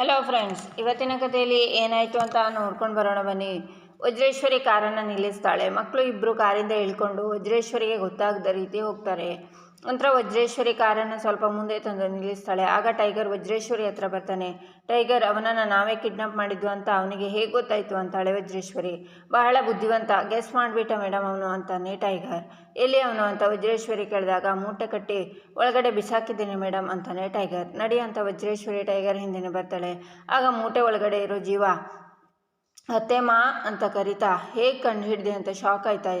Hello friends ಇವತ್ತಿನ ಕಥೆಯಲ್ಲಿ ಏನಾಯಿತು ಅಂತ ನೋಡ್ಕೊಂಡು ಬರೋಣ ಬನ್ನಿ. ವಜ್ರೇಶ್ವರಿ ಕಾರನ್ನು ನಿಲ್ಲಿಸ್ತಾಳೆ. ಮಕ್ಕಳು ಇಬ್ಬರು ಕಾರಿಂದ ಇಳ್ಕೊಂಡು ವಜ್ರೇಶ್ವರಿಗೆ ಗೊತ್ತಾಗದ ರೀತಿ ಹೋಗ್ತಾರೆ. ನಂತರ ವಜ್ರೇಶ್ವರಿ ಕಾರನ್ನು ಸ್ವಲ್ಪ ಮುಂದೆ ತಂದು ನಿಲ್ಲಿಸ್ತಾಳೆ. ಆಗ ಟೈಗರ್ ವಜ್ರೇಶ್ವರಿ ಹತ್ರ ಬರ್ತಾನೆ. ಟೈಗರ್, ಅವನನ್ನು ನಾವೇ ಕಿಡ್ನಾಪ್ ಮಾಡಿದ್ದು ಅಂತ ಅವನಿಗೆ ಹೇಗೆ ಗೊತ್ತಾಯಿತು ಅಂತಾಳೆ ವಜ್ರೇಶ್ವರಿ. ಬಹಳ ಬುದ್ಧಿವಂತ. ಗೆಸ್ ಮಾಡಿಬಿಟ್ಟ ಮೇಡಮ್ ಅವನು ಅಂತಾನೆ ಟೈಗರ್. ಎಲ್ಲಿ ಅವನು ಅಂತ ವಜ್ರೇಶ್ವರಿ ಕೇಳಿದಾಗ, ಮೂಟೆ ಕಟ್ಟಿ, ಒಳಗಡೆ ಬಿಸಾಕಿದ್ದೀನಿ ಮೇಡಮ್ ಅಂತಾನೆ ಟೈಗರ್. ನಡಿ ಅಂತ ವಜ್ರೇಶ್ವರಿ ಟೈಗರ್ ಹಿಂದೆನೆ ಬರ್ತಾಳೆ. ಆಗ ಮೂಟೆ ಒಳಗಡೆ ಇರೋ ಜೀವ, ಅತ್ತೆ, ಮಾ ಅಂತ ಕರಿತಾ, ಹೇಗೆ ಕಂಡು ಹಿಡಿದೆ ಅಂತ ಶಾಕ್ ಆಯ್ತಾ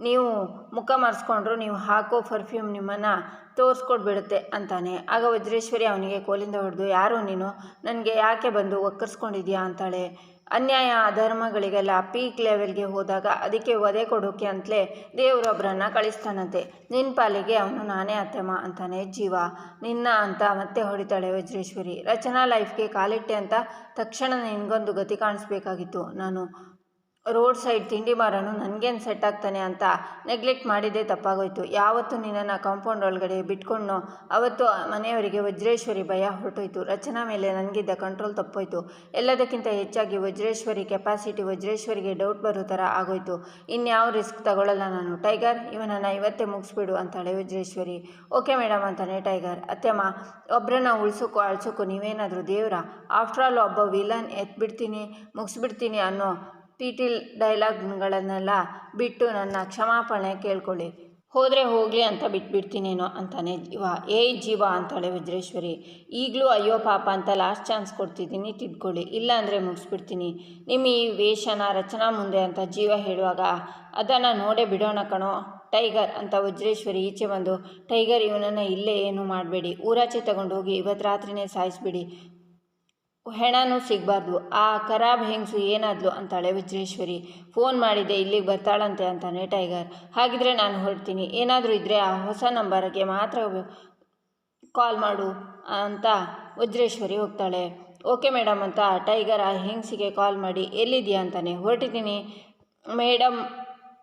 ನೀವು ಮುಖ ಮರೆಸ್ಕೊಂಡ್ರು ನೀವು ಹಾಕೋ ಪರ್ಫ್ಯೂಮ್ ನಿಮ್ಮನ್ನು ತೋರಿಸ್ಕೊಡ್ಬಿಡುತ್ತೆ ಅಂತಾನೆ. ಆಗ ವಜ್ರೇಶ್ವರಿ ಅವನಿಗೆ ಕೋಲಿಂದ ಹೊಡೆದು, ಯಾರು ನೀನು? ನನಗೆ ಯಾಕೆ ಬಂದು ಒಕ್ಕರ್ಸ್ಕೊಂಡಿದ್ಯಾ? ಅಂತಾಳೆ. ಅನ್ಯಾಯ ಅಧರ್ಮಗಳಿಗೆಲ್ಲ ಪೀಕ್ ಲೆವೆಲ್ಗೆ ಹೋದಾಗ ಅದಕ್ಕೆ ಒದೆ ಕೊಡೋಕೆ ಅಂತಲೇ ದೇವರೊಬ್ಬರನ್ನ ಕಳಿಸ್ತಾನಂತೆ. ನಿನ್ನ ಪಾಲಿಗೆ ಅವನು ನಾನೇ ಅತ್ತೆಮ್ಮ ಅಂತಾನೆ ಜೀವ. ನಿನ್ನ ಅಂತ ಮತ್ತೆ ಹೊಡಿತಾಳೆ ವಜ್ರೇಶ್ವರಿ. ರಚನಾ ಲೈಫ್ಗೆ ಕಾಲಿಟ್ಟೆ ಅಂತ ತಕ್ಷಣ ನಿನಗೊಂದು ಗತಿ ಕಾಣಿಸ್ಬೇಕಾಗಿತ್ತು. ನಾನು ರೋಡ್ ಸೈಡ್ ತಿಂಡಿ ಮಾರನು ನನಗೇನು ಸೆಟ್ ಆಗ್ತಾನೆ ಅಂತ ನೆಗ್ಲೆಕ್ಟ್ ಮಾಡಿದ್ದೇ ತಪ್ಪಾಗೋಯ್ತು. ಯಾವತ್ತು ನಿನ್ನನ್ನು ಕಾಂಪೌಂಡ್ ಒಳಗಡೆ ಬಿಟ್ಕೊಂಡು ಅವತ್ತು ಮನೆಯವರಿಗೆ ವಜ್ರೇಶ್ವರಿ ಭಯ ಹೊರಟೋಯ್ತು. ರಚನಾ ಮೇಲೆ ನನಗಿದ್ದ ಕಂಟ್ರೋಲ್ ತಪ್ಪೋಯ್ತು. ಎಲ್ಲದಕ್ಕಿಂತ ಹೆಚ್ಚಾಗಿ ವಜ್ರೇಶ್ವರಿ ಕೆಪಾಸಿಟಿ ವಜ್ರೇಶ್ವರಿಗೆ ಡೌಟ್ ಬರೋ ಥರ ಆಗೋಯ್ತು. ಇನ್ಯಾವ ರಿಸ್ಕ್ ತಗೊಳ್ಳಲ್ಲ ನಾನು. ಟೈಗರ್ ಇವನನ್ನು ಇವತ್ತೇ ಮುಗಿಸ್ಬಿಡು ಅಂತಾಳೆ ವಜ್ರೇಶ್ವರಿ. ಓಕೆ ಮೇಡಮ್ ಅಂತಾನೆ ಟೈಗರ್ ಅತ್ತೆಮ್ಮ ಒಬ್ಬರನ್ನ ಉಳ್ಸೋಕ್ಕೋ ಅಳ್ಸೋಕ್ಕೋ ನೀವೇನಾದರೂ ದೇವ್ರ? ಆಫ್ಟರ್ ಆಲ್ ಒಬ್ಬ ವಿಲನ್ ಎತ್ಬಿಡ್ತೀನಿ, ಮುಗಿಸ್ಬಿಡ್ತೀನಿ ಅನ್ನೋ ಟಿಟಿಲ್ ಡೈಲಾಗ್ಗಳನ್ನೆಲ್ಲ ಬಿಟ್ಟು ನನ್ನ ಕ್ಷಮಾಪಣೆ ಕೇಳ್ಕೊಳ್ಳಿ. ಹೋದರೆ ಹೋಗಲಿ ಅಂತ ಬಿಟ್ಬಿಡ್ತೀನೇನೋ ಅಂತಾನೆ ಜೀವ. ಏ ಜೀವ ಅಂತಾಳೆ ವಜ್ರೇಶ್ವರಿ. ಈಗಲೂ ಅಯ್ಯೋ ಪಾಪ ಅಂತ ಲಾಸ್ಟ್ ಚಾನ್ಸ್ ಕೊಡ್ತಿದ್ದೀನಿ, ತಿದ್ಕೊಳ್ಳಿ. ಇಲ್ಲ ಅಂದರೆ ಮುಗಿಸ್ಬಿಡ್ತೀನಿ. ನಿಮ್ಮ ಈ ವೇಷನ ರಚನಾ ಮುಂದೆ ಅಂತ ಜೀವ ಹೇಳುವಾಗ, ಅದನ್ನು ನೋಡೇ ಬಿಡೋಣ ಕಣೋ. ಟೈಗರ್ ಅಂತ ವಜ್ರೇಶ್ವರಿ ಈಚೆ ಬಂದು, ಟೈಗರ್, ಇವನನ್ನು ಇಲ್ಲೇ ಏನು ಮಾಡಬೇಡಿ. ಊರಾಚೆ ತಗೊಂಡೋಗಿ ಇವತ್ತು ರಾತ್ರಿನೇ ಸಾಯಿಸ್ಬಿಡಿ. ಹೆಣನೂ ಸಿಗಬಾರ್ದು, ಆ ಖರಾಬ್ ಹೆಂಗಸು ಏನಾದ್ಲು ಅಂತಾಳೆ ವಜ್ರೇಶ್ವರಿ ಫೋನ್ ಮಾಡಿದೆ, ಇಲ್ಲಿಗೆ ಬರ್ತಾಳಂತೆ ಅಂತಾನೆ ಟೈಗರ್ ಹಾಗಿದ್ರೆ ನಾನು ಹೊರಡ್ತೀನಿ, ಏನಾದರೂ ಇದ್ದರೆ ಆ ಹೊಸ ನಂಬರ್ಗೆ ಮಾತ್ರ ಕಾಲ್ ಮಾಡು ಅಂತ ವಜ್ರೇಶ್ವರಿ ಹೋಗ್ತಾಳೆ. ಓಕೆ ಮೇಡಮ್ ಅಂತ ಟೈಗರ್ ಆ ಹೆಂಗಸಿಗೆ ಕಾಲ್ ಮಾಡಿ ಎಲ್ಲಿದೆಯಾ ಅಂತಾನೆ. ಹೊರಟಿದ್ದೀನಿ. ಮೇಡಮ್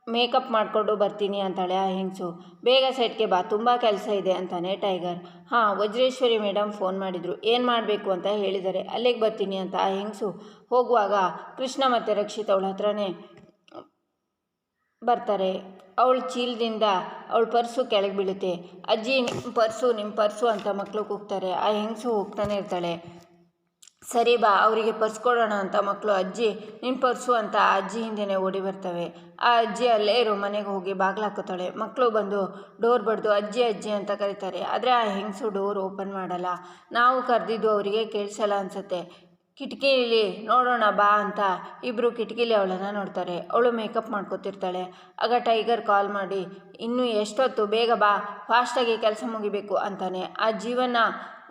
ಮೇಕಪ್ ಮಾಡಿಕೊಂಡು ಬರ್ತೀನಿ ಅಂತಾಳೆ. ಆ ಹೆಂಗಸು, ಬೇಗ ಸೆಟ್ಗೆ ಬಾ, ತುಂಬ ಕೆಲಸ ಇದೆ ಅಂತಾನೆ ಟೈಗರ್. ಹಾಂ, ವಜ್ರೇಶ್ವರಿ ಮೇಡಮ್ ಫೋನ್ ಮಾಡಿದರು. ಏನು ಮಾಡಬೇಕು ಅಂತ ಹೇಳಿದ್ದಾರೆ ಅಲ್ಲಿಗೆ ಬರ್ತೀನಿ ಅಂತ. ಆ ಹೆಂಗಸು, ಹೋಗುವಾಗ ಕೃಷ್ಣ ಮತ್ತು ರಕ್ಷಿತ್ ಅವಳ ಹತ್ರನೇ ಬರ್ತಾರೆ. ಅವಳ ಚೀಲದಿಂದ ಅವಳ ಪರ್ಸು ಕೆಳಗೆ ಬೀಳುತ್ತೆ. ಅಜ್ಜಿ ನಿಮ್ಮ ಪರ್ಸು ನಿಮ್ಮ ಪರ್ಸು ಅಂತ ಮಕ್ಕಳು ಹೋಗ್ತಾರೆ ಆ ಹೆಂಗಸು ಹೋಗ್ತಾನೆ ಇರ್ತಾಳೆ. ಸರಿ ಬಾ, ಅವರಿಗೆ ಪರ್ಸ್ ಕೊಡೋಣ ಅಂತ ಮಕ್ಕಳು ಅಜ್ಜಿ ನಿನ್ನ ಪರ್ಸು ಅಂತ ಅಜ್ಜಿ ಹಿಂದೆಯೇ ಓಡಿ ಬರ್ತವೆ. ಆ ಅಜ್ಜಿ ಅಲ್ಲೇ ಇರೋ, ಮನೆಗೆ ಹೋಗಿ ಬಾಗಿಲು ಹಾಕುತ್ತಾಳೆ. ಮಕ್ಕಳು ಬಂದು ಡೋರ್ ಬಡ್ದು ಅಜ್ಜಿ ಅಜ್ಜಿ ಅಂತ ಕರೀತಾರೆ. ಆದರೆ ಆ ಹೆಂಗಸು ಡೋರ್ ಓಪನ್ ಮಾಡಲ್ಲ. ನಾವು ಕರೆದಿದ್ದು ಅವರಿಗೆ ಕೇಳಿಸಲ್ಲ ಅನಿಸುತ್ತೆ. ಕಿಟಕಿಲಿ ನೋಡೋಣ ಬಾ ಅಂತ ಇಬ್ಬರು ಕಿಟಕಿಲಿ ಅವಳನ್ನು ನೋಡ್ತಾರೆ. ಅವಳು ಮೇಕಪ್ ಮಾಡ್ಕೊತಿರ್ತಾಳೆ. ಆಗ ಟೈಗರ್ ಕಾಲ್ ಮಾಡಿ, ಇನ್ನೂ ಎಷ್ಟೊತ್ತು? ಬೇಗ ಬಾ. ಫಾಸ್ಟಾಗಿ ಕೆಲಸ ಮುಗಿಬೇಕು ಅಂತಾನೆ. ಆ ಜೀವನ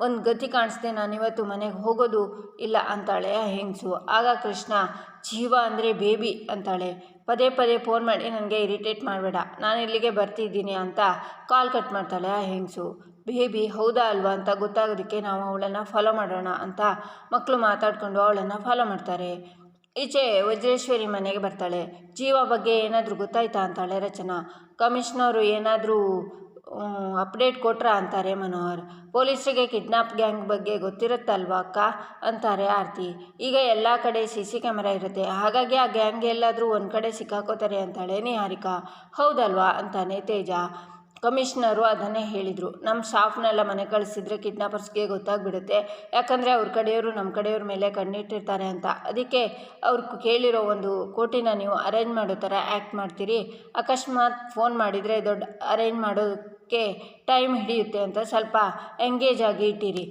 ಒಂದು ಗತಿ ಕಾಣಿಸ್ದೆ ನಾನಿವತ್ತು ಮನೆಗೆ ಹೋಗೋದು ಇಲ್ಲ ಅಂತಾಳೆ ಹೆಂಗಸು. ಆಗ ಕೃಷ್ಣ ಜೀವ ಅಂದರೆ ಬೇಬಿ ಅಂತಾಳೆ. ಪದೇ ಪದೇ ಫೋನ್ ಮಾಡಿ ನನಗೆ ಇರಿಟೇಟ್ ಮಾಡಬೇಡ, ನಾನು ಇಲ್ಲಿಗೆ ಬರ್ತಿದ್ದೀನಿ ಅಂತ ಕಾಲ್ ಕಟ್ ಮಾಡ್ತಾಳೆ ಆ ಹೆಂಗಸು. ಬೇಬಿ, ಹೌದಾ ಅಲ್ವಾ ಅಂತ ಗೊತ್ತಾಗೋದಕ್ಕೆ ನಾವು ಅವಳನ್ನು ಫಾಲೋ ಮಾಡೋಣ ಅಂತ ಮಕ್ಕಳು ಮಾತಾಡಿಕೊಂಡು ಅವಳನ್ನು ಫಾಲೋ ಮಾಡ್ತಾರೆ. ಈಚೆ ವಜ್ರೇಶ್ವರಿ ಮನೆಗೆ ಬರ್ತಾಳೆ. ಜೀವ ಬಗ್ಗೆ ಏನಾದರೂ ಗೊತ್ತಾಯ್ತಾ ಅಂತಾಳೆ ರಚನಾ. ಕಮಿಷ್ನವರು ಏನಾದರೂ ಅಪ್ಡೇಟ್ ಕೊಟ್ರ ಅಂತಾರೆ ಮನೋಹರ್. ಪೊಲೀಸರಿಗೆ ಕಿಡ್ನಾಪ್ ಗ್ಯಾಂಗ್ ಬಗ್ಗೆ ಗೊತ್ತಿರುತ್ತಲ್ವಾ ಅಕ್ಕ? ಅಂತಾರೆ ಆರತಿ. ಈಗ ಎಲ್ಲ ಕಡೆ ಸಿ ಸಿ ಕ್ಯಾಮರಾ ಇರುತ್ತೆ. ಹಾಗಾಗಿ ಆ ಗ್ಯಾಂಗ್ ಎಲ್ಲಾದರೂ ಒಂದು ಕಡೆ ಸಿಕ್ಕಾಕೋತಾರೆ ಅಂತಾಳೆ ನಿಹಾರಿಕಾ. ಹೌದಲ್ವಾ? ಅಂತಾನೆ ತೇಜ. ಕಮಿಷ್ನರು ಅದನ್ನೇ ಹೇಳಿದರು. ನಮ್ಮ ಸ್ಟಾಫ್ನೆಲ್ಲ ಮನೆ ಕಳಿಸಿದ್ರೆ ಕಿಡ್ನಾಪರ್ಸ್ಗೆ ಗೊತ್ತಾಗ್ಬಿಡುತ್ತೆ. ಯಾಕಂದರೆ ಅವ್ರ ಕಡೆಯವರು ನಮ್ಮ ಕಡೆಯವ್ರ ಮೇಲೆ ಕಣ್ಣಿಟ್ಟಿರ್ತಾರೆ ಅಂತ. ಅದಕ್ಕೆ ಅವ್ರು ಕೇಳಿರೋ ಒಂದು ಕೋಟಿನ ನೀವು ಅರೇಂಜ್ ಮಾಡೋ ಥರ ಆ್ಯಕ್ಟ್ ಮಾಡ್ತೀರಿ. ಅಕಸ್ಮಾತ್ ಫೋನ್ ಮಾಡಿದರೆ ದೊಡ್ಡ ಅರೇಂಜ್ ಮಾಡೋಕ್ಕೆ ಟೈಮ್ ಹಿಡಿಯುತ್ತೆ ಅಂತ ಸ್ವಲ್ಪ ಎಂಗೇಜ್ ಆಗಿ ಇಟ್ಟಿರಿ.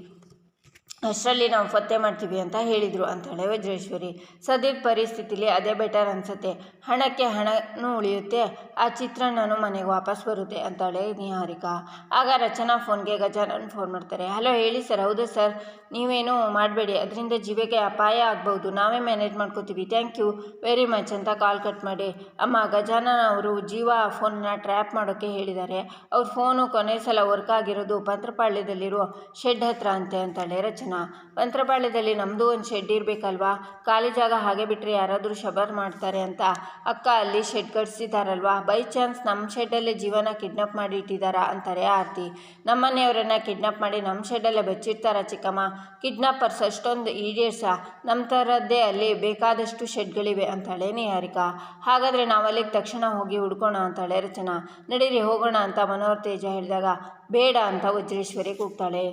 ಅಷ್ಟರಲ್ಲಿ ನಾವು ಪತ್ತೆ ಮಾಡ್ತೀವಿ ಅಂತ ಹೇಳಿದರು ಅಂತಾಳೆ ವಜ್ರೇಶ್ವರಿ. ಸದ್ಯದ ಪರಿಸ್ಥಿತಿಲಿ ಅದೇ ಬೆಟರ್ ಅನಿಸುತ್ತೆ. ಹಣಕ್ಕೆ ಹಣನೂ ಉಳಿಯುತ್ತೆ, ಆ ಚಿತ್ರ ನಾನು ಮನೆಗೆ ವಾಪಸ್ ಬರುತ್ತೆ ಅಂತಾಳೆ ನಿಹಾರಿಕಾ. ಆಗ ರಚನಾ ಫೋನ್ಗೆ ಗಜಾನನ್ ಫೋನ್ ಮಾಡ್ತಾರೆ. ಹಲೋ, ಹೇಳಿ ಸರ್ ಹೌದು ಸರ್ ನೀವೇನು ಮಾಡಬೇಡಿ. ಅದರಿಂದ ಜೀವಕ್ಕೆ ಅಪಾಯ ಆಗ್ಬೋದು ನಾವೇ ಮ್ಯಾನೇಜ್ ಮಾಡ್ಕೋತೀವಿ. ಥ್ಯಾಂಕ್ ಯು ವೆರಿ ಮಚ್ ಅಂತ ಕಾಲ್ ಕಟ್ ಮಾಡಿ. ಅಮ್ಮ, ಗಜಾನನ್ ಅವರು ಜೀವ ಫೋನ್ನ ಟ್ರ್ಯಾಪ್ ಮಾಡೋಕ್ಕೆ ಹೇಳಿದ್ದಾರೆ. ಅವ್ರ ಫೋನು ಕೊನೆ ಸಲ ವರ್ಕ್ ಆಗಿರೋದು ಪಂತ್ರಪಾಳ್ಯದಲ್ಲಿರೋ ಶೆಡ್ ಹತ್ರ ಅಂತೆ ಅಂತಾಳೆ ರಚನಾ ರಚನಾ ಮಂತ್ರಪಾಳ್ಯದಲ್ಲಿ ನಮ್ಮದು ಒಂದು ಶೆಡ್ ಇರಬೇಕಲ್ವಾ? ಖಾಲಿ ಜಾಗ ಹಾಗೆ ಬಿಟ್ಟರೆ ಯಾರಾದರೂ ಶಬರ್ ಮಾಡ್ತಾರೆ ಅಂತ? ಅಕ್ಕ, ಅಲ್ಲಿ ಶೆಡ್ ಕಟ್ಸಿದಾರಲ್ವಾ? ಬೈ ಚಾನ್ಸ್ ನಮ್ಮ ಶೆಡ್ಡಲ್ಲೇ ಜೀವನ ಕಿಡ್ನಾಪ್ ಮಾಡಿ ಇಟ್ಟಿದ್ದಾರಾ ಅಂತಾರೆ ಆರತಿ. ನಮ್ಮನೆಯವರನ್ನ ಕಿಡ್ನಾಪ್ ಮಾಡಿ ನಮ್ಮ ಶೆಡ್ಡಲ್ಲೇ ಬಚ್ಚಿಡ್ತಾರ ಚಿಕ್ಕಮ್ಮ. ಕಿಡ್ನಾಪರ್ಸ್ ಅಷ್ಟೊಂದು ಈಡೇರ್ಸ ನಮ್ಮ ಥರದ್ದೇ ಅಲ್ಲಿ ಬೇಕಾದಷ್ಟು ಶೆಡ್ಗಳಿವೆ ಅಂತಾಳೆ ನಿಹಾರಿಕಾ. ಹಾಗಾದರೆ ನಾವು ಅಲ್ಲಿಗೆ ತಕ್ಷಣ ಹೋಗಿ ಹುಡ್ಕೋಣ, ಅಂತಾಳೆ ರಚನಾ. ನಡೀರಿ, ಹೋಗೋಣ, ಅಂತ ಮನೋಹರ್ ತೇಜ ಹೇಳಿದಾಗ. ಬೇಡ, ಅಂತ ವಜ್ರೇಶ್ವರಿ ಕೂಗ್ತಾಳೆ.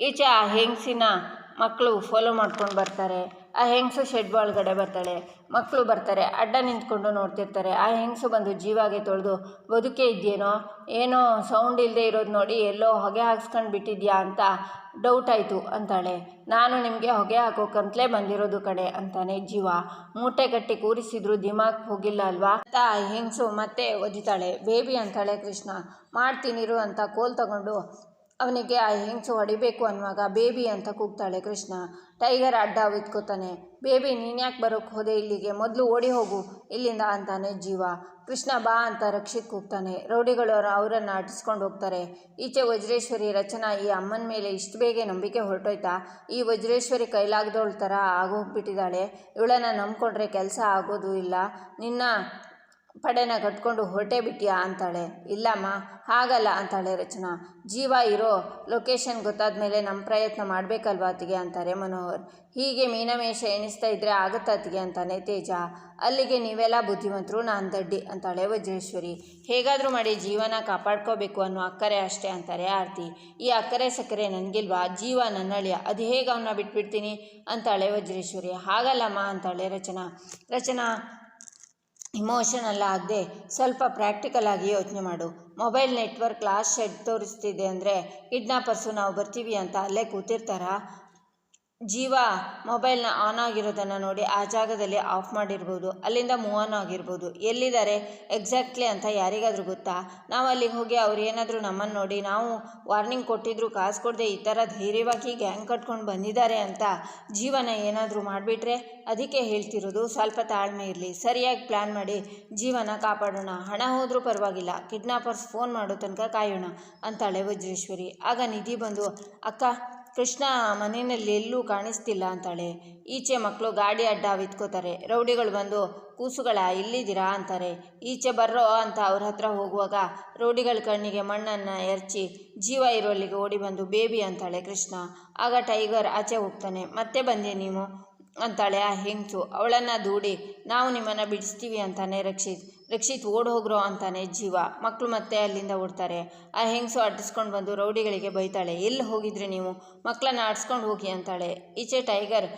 ಈಚೆ ಆ ಹೆಂಗಸಿನ ಮಕ್ಕಳು ಫಾಲೋ ಮಾಡ್ಕೊಂಡು ಬರ್ತಾರೆ, ಆ ಹೆಂಗಸು ಶೆಡ್ ಒಳಗಡೆ ಬರ್ತಾಳೆ ಮಕ್ಕಳು ಬರ್ತಾರೆ, ಅಡ್ಡ ನಿಂತ್ಕೊಂಡು ನೋಡ್ತಿರ್ತಾರೆ, ಆ ಹೆಂಗಸು ಬಂದು ಜೀವಾಗೆ ತೊಳೆದು ಬದುಕೇ ಇದೆಯೇನೋ, ಏನೋ ಸೌಂಡ್ ಇಲ್ಲದೆ ಇರೋದು ನೋಡಿ ಎಲ್ಲೋ ಹೊಗೆ ಹಾಕ್ಸ್ಕೊಂಡು ಬಿಟ್ಟಿದ್ಯಾ ಅಂತ ಡೌಟ್ ಆಯಿತು ಅಂತಾಳೆ. ನಾನು ನಿಮಗೆ ಹೊಗೆ ಹಾಕೋಕಂತಲೇ ಬಂದಿರೋದು ಕಡೆ ಅಂತಾನೆ ಜೀವ. ಮೂಟೆ ಕಟ್ಟಿ ಕೂರಿಸಿದ್ರು ದಿಮಾಗ್ ಹೋಗಿಲ್ಲ ಅಲ್ವಾ? ಅಂತ ಆ ಹೆಂಗಸು ಮತ್ತೆ ಒದಿತಾಳೆ. ಬೇಬಿ ಅಂತಾಳೆ ಕೃಷ್ಣ. ಮಾಡ್ತೀನಿರು ಅಂತ ಕೋಲ್ ತಗೊಂಡು ಅವನಿಗೆ, ಆ ಹೆಂಗಸು ಹೊಡಿಬೇಕು ಅನ್ನುವಾಗ ಬೇಬಿ ಅಂತ ಕೂಗ್ತಾಳೆ ಕೃಷ್ಣ. ಟೈಗರ್ ಅಡ್ಡ ವಿತ್ಕೋತಾನೆ ಬೇಬಿ ನೀನ್ಯಾಕೆ ಬರೋಕ್ಕೆ ಹೋದೆ ಇಲ್ಲಿಗೆ? ಮೊದಲು ಓಡಿ ಹೋಗು. ಇಲ್ಲಿಂದ ಅಂತಾನೆ ಜೀವ. ಕೃಷ್ಣ ಬಾ ಅಂತ ರಕ್ಷಿತ್ ಕೂಗ್ತಾನೆ. ರೌಡಿಗಳು ಅವರನ್ನು ಅಟಿಸ್ಕೊಂಡು ಹೋಗ್ತಾರೆ. ಈಚೆ ವಜ್ರೇಶ್ವರಿ ರಚನಾ ಈ ಅಮ್ಮನ ಮೇಲೆ ಇಷ್ಟು ಬೇಗ ನಂಬಿಕೆ ಹೊರಟೋಯ್ತಾ? ಈ ವಜ್ರೇಶ್ವರಿ ಕೈಲಾಗದವಳ ಥರ ಆಗೋಗ್ಬಿಟ್ಟಿದ್ದಾಳೆ ಇವಳನ್ನು ನಂಬ್ಕೊಂಡ್ರೆ ಕೆಲಸ ಆಗೋದು ಇಲ್ಲ. ನಿನ್ನ ಪಡೆನ ಕಟ್ಕೊಂಡು ಹೊರಟೇ ಬಿಟ್ಟಿಯಾ ಅಂತಾಳೆ. ಇಲ್ಲಮ್ಮ, ಹಾಗಲ್ಲ ಅಂತಾಳೆ ರಚನಾ. ಜೀವ ಇರೋ ಲೊಕೇಶನ್ ಗೊತ್ತಾದ ಮೇಲೆ ನಮ್ಮ ಪ್ರಯತ್ನ ಮಾಡಬೇಕಲ್ವಾ ಅತಿಗೆ ಅಂತಾರೆ ಮನೋಹರ್. ಹೀಗೆ ಮೀನಮೇಷ ಎಣಿಸ್ತಾ ಇದ್ರೆ ಆಗುತ್ತಾ ಅತಿಗೆ ಅಂತಾನೆ ತೇಜ. ಅಲ್ಲಿಗೆ ನೀವೆಲ್ಲ ಬುದ್ಧಿವಂತರು, ನಾನು ದಡ್ಡಿ ಅಂತಾಳೆ ವಜ್ರೇಶ್ವರಿ. ಹೇಗಾದರೂ ಮಾಡಿ ಜೀವನ ಕಾಪಾಡ್ಕೋಬೇಕು ಅನ್ನೋ ಅಕ್ಕರೆ ಅಷ್ಟೇ ಅಂತಾರೆ ಆರತಿ. ಈ ಅಕ್ಕರೆ ಸಕ್ಕರೆ ನನಗಿಲ್ವಾ? ಜೀವ ನನ್ನಳಿಯ. ಅದು ಹೇಗೆ ಅವನ್ನ ಬಿಟ್ಬಿಡ್ತೀನಿ? ಅಂತಾಳೆ ವಜ್ರೇಶ್ವರಿ. ಹಾಗಲ್ಲಮ್ಮ ಅಂತಾಳೆ ರಚನಾ. ರಚನಾ ಇಮೋಷನಲ್ ಆಗದೆ ಸ್ವಲ್ಪ ಪ್ರಾಕ್ಟಿಕಲ್ ಆಗಿ ಯೋಚನೆ ಮಾಡು. ಮೊಬೈಲ್ ನೆಟ್ವರ್ಕ್ ಲಾಸ್ಟ್ ಶೆಡ್ ತೋರಿಸ್ತಿದೆ ಅಂದರೆ ಕಿಡ್ನಾಪರ್ಸು ನಾವು ಬರ್ತೀವಿ ಅಂತ ಅಲ್ಲೇ ಕೂತಿರ್ತಾರಾ? ಜೀವ ಮೊಬೈಲ್ನ ಆನ್ ಆಗಿರೋದನ್ನು ನೋಡಿ ಆ ಜಾಗದಲ್ಲಿ ಆಫ್ ಮಾಡಿರ್ಬೋದು, ಅಲ್ಲಿಂದ ಮೂವ್ ಆನ್ ಆಗಿರ್ಬೋದು. ಎಲ್ಲಿದ್ದಾರೆ? ಎಕ್ಸಾಕ್ಟ್ಲಿ ಅಂತ ಯಾರಿಗಾದರೂ ಗೊತ್ತಾ? ನಾವು ಅಲ್ಲಿಗೆ ಹೋಗಿ ಅವ್ರು ಏನಾದರೂ ನಮ್ಮನ್ನು ನೋಡಿ ನಾವು ವಾರ್ನಿಂಗ್ ಕೊಟ್ಟಿದ್ರು, ಕಾಸು ಕೊಡದೆ ಈ ಥರ ಧೈರ್ಯವಾಗಿ ಗ್ಯಾಂಗ್ ಕಟ್ಕೊಂಡು ಬಂದಿದ್ದಾರೆ ಅಂತ ಜೀವನ ಏನಾದರೂ ಮಾಡಿಬಿಟ್ರೆ ಅದಕ್ಕೆ ಹೇಳ್ತಿರೋದು ಸ್ವಲ್ಪ ತಾಳ್ಮೆ ಇರಲಿ. ಸರಿಯಾಗಿ ಪ್ಲ್ಯಾನ್ ಮಾಡಿ ಜೀವನ ಕಾಪಾಡೋಣ. ಹಣ ಹೋದರೂ ಪರವಾಗಿಲ್ಲ. ಕಿಡ್ನಾಪರ್ಸ್ ಫೋನ್ ಮಾಡೋ ತನಕ ಕಾಯೋಣ ಅಂತಾಳೆ ವಜ್ರೇಶ್ವರಿ. ಆಗ ನಿಧಿ ಬಂದು, ಅಕ್ಕ ಕೃಷ್ಣ ಮನೆಯಲ್ಲಿ ಎಲ್ಲೂ ಕಾಣಿಸ್ತಿಲ್ಲ ಅಂತಾಳೆ. ಈಚೆ ಮಕ್ಕಳು ಗಾಡಿ ಅಡ್ಡ ವಿತ್ಕೋತಾರೆ. ರೌಡಿಗಳು ಬಂದು, ಕೂಸುಗಳ ಇಲ್ಲಿದ್ದೀರಾ ಅಂತಾರೆ. ಈಚೆ ಬರ್ರೋ ಅಂತ ಅವ್ರ ಹತ್ರ ಹೋಗುವಾಗ ರೌಡಿಗಳ ಕಣ್ಣಿಗೆ ಮಣ್ಣನ್ನು ಎರಚಿ ಜೀವ ಇರೋಲ್ಲಿಗೆ ಓಡಿ ಬಂದು ಬೇಬಿ ಅಂತಾಳೆ ಕೃಷ್ಣ. ಆಗ ಟೈಗರ್ ಆಚೆ ಹೋಗ್ತಾನೆ. ಮತ್ತೆ ಬಂದೆ ನೀವು? ಅಂತಾಳೆ ಆ ಹೆಂಗಸು. ಅವಳನ್ನು ದೂಡಿ, ನಾವು ನಿಮ್ಮನ್ನು ಬಿಡಿಸ್ತೀವಿ ಅಂತಾನೆ ರಕ್ಷಿತ್. ರಕ್ಷಿತ್ ಓಡ್ ಹೋಗ್ರೋ ಅಂತಾನೆ ಜೀವ. ಮಕ್ಕಳು ಮತ್ತೆ ಅಲ್ಲಿಂದ ಓಡ್ತಾರೆ. ಆ ಹೆಂಗಸು ಅಡ್ಡಿಸ್ಕೊಂಡು ಬಂದು ರೌಡಿಗಳಿಗೆ ಬೈತಾಳೆ, ಎಲ್ಲಿ ಹೋಗಿದ್ರಿ ನೀವು? ಮಕ್ಕಳನ್ನ ಆಡಿಸ್ಕೊಂಡು ಹೋಗಿ ಅಂತಾಳೆ. ಈಚೆ ಟೈಗರ್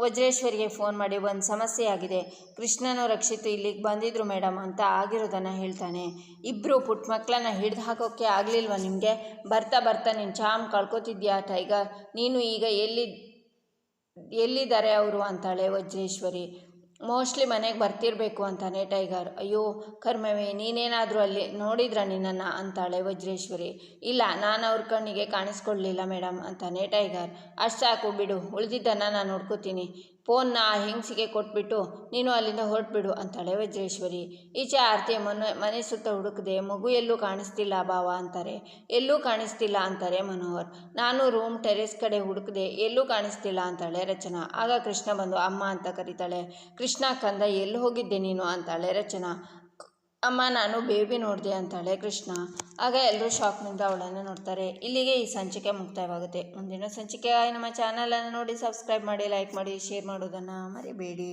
ವಜ್ರೇಶ್ವರಿಗೆ ಫೋನ್ ಮಾಡಿ, ಒಂದು ಸಮಸ್ಯೆ ಆಗಿದೆ. ಕೃಷ್ಣನು ರಕ್ಷಿತ್ ಇಲ್ಲಿಗೆ ಬಂದಿದ್ರು ಮೇಡಮ್ ಅಂತ ಆಗಿರೋದನ್ನು ಹೇಳ್ತಾನೆ. ಇಬ್ಬರು ಪುಟ್ಟ ಮಕ್ಕಳನ್ನ ಹಿಡ್ದು ಹಾಕೋಕ್ಕೆ ಆಗಲಿಲ್ವ ನಿಮಗೆ? ಬರ್ತಾ ಬರ್ತಾ ನೀನು ಚಾಮ್ ಕಳ್ಕೊತಿದ್ಯಾ ಟೈಗರ್? ನೀನು ಈಗ ಎಲ್ಲಿ, ಎಲ್ಲಿದ್ದಾರೆ ಅವರು? ಅಂತಾಳೆ ವಜ್ರೇಶ್ವರಿ. ಮೋಸ್ಟ್ಲಿ ಮನೆಗೆ ಬರ್ತಿರಬೇಕು ಅಂತಾನೆ ಟೈಗರ್. ಅಯ್ಯೋ, ಕರ್ಮವೇ, ನೀನೇನಾದರೂ ಅಲ್ಲಿ ನೋಡಿದ್ರ ನಿನ್ನನ್ನು? ಅಂತಾಳೆ ವಜ್ರೇಶ್ವರಿ. ಇಲ್ಲ, ನಾನು ಅವ್ರ ಕಣ್ಣಿಗೆ ಕಾಣಿಸ್ಕೊಳ್ಳಿಲ್ಲ ಮೇಡಮ್ ಅಂತಾನೆ ಟೈಗರ್. ಅಷ್ಟು ಸಾಕು, ಬಿಡು, ಉಳಿದಿದ್ದನ್ನು ನಾನು ನೋಡ್ಕೋತೀನಿ. ಫೋನ್ನ ಆ ಹೆಂಗಸಿಗೆ ಕೊಟ್ಬಿಟ್ಟು, ನೀನು ಅಲ್ಲಿಂದ ಹೊರಟ್ಬಿಡು ಅಂತಾಳೆ ವಜ್ರೇಶ್ವರಿ. ಈಚೆ ಆರತಿ ಮನೆ ಮನೆ ಸುತ್ತ ಹುಡುಕದೆ, ಮಗು ಎಲ್ಲೂ ಕಾಣಿಸ್ತಿಲ್ಲ ಬಾವ ಅಂತಾರೆ. ಎಲ್ಲೂ ಕಾಣಿಸ್ತಿಲ್ಲ ಅಂತಾರೆ ಮನೋಹರ್. ನಾನು ರೂಮ್ ಟೆರೆಸ್ ಕಡೆ ಹುಡುಕದೆ, ಎಲ್ಲೂ ಕಾಣಿಸ್ತಿಲ್ಲ ಅಂತಾಳೆ ರಚನಾ. ಆಗ ಕೃಷ್ಣ ಬಂದು, ಅಮ್ಮ ಅಂತ ಕರೀತಾಳೆ. ಕೃಷ್ಣ ಕಂದ, ಎಲ್ಲಿ ಹೋಗಿದ್ದೆ ನೀನು? ಅಂತಾಳೆ ರಚನಾ. ಅಮ್ಮ, ನಾನು ಬೇಬಿ ನೋಡಿದೆ ಅಂತಾಳೆ ಕೃಷ್ಣ. ಆಗ ಎಲ್ಲರೂ ಶಾಕ್ನಿಂದ ಅವಳನ್ನು ನೋಡ್ತಾರೆ. ಇಲ್ಲಿಗೆ ಈ ಸಂಚಿಕೆ ಮುಕ್ತಾಯವಾಗುತ್ತೆ. ಮುಂದಿನ ಸಂಚಿಕೆ ನಮ್ಮ ಚಾನಲನ್ನು ನೋಡಿ ಸಬ್ಸ್ಕ್ರೈಬ್ ಮಾಡಿ ಲೈಕ್ ಮಾಡಿ ಶೇರ್ ಮಾಡೋದನ್ನು ಮರಿಬೇಡಿ.